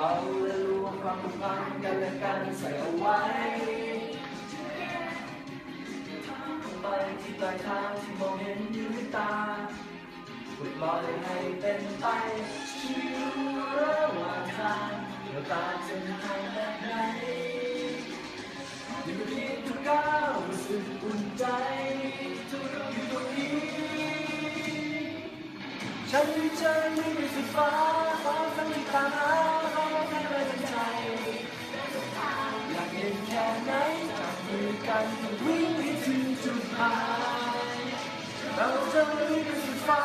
เราและรวมความผูกพันกันและกันใส่เอาไว้ไปที่ปลายทางที่มองเห็นอยู่ด้วยตาปลดลอยให้เป็นไปชีวิตระหว่างทางเราตามเส้นทางแบบไหนอยู่กับที่ทุกก้าวรู้สึกอุ่นใจทุกอยู่ตรงนี้ฉันด้เจอยิ่งในสุด แค่ไหนจับมือกันวิ่งให้ถึงจุดหมายเราจะวิ่งในสุดฟ้า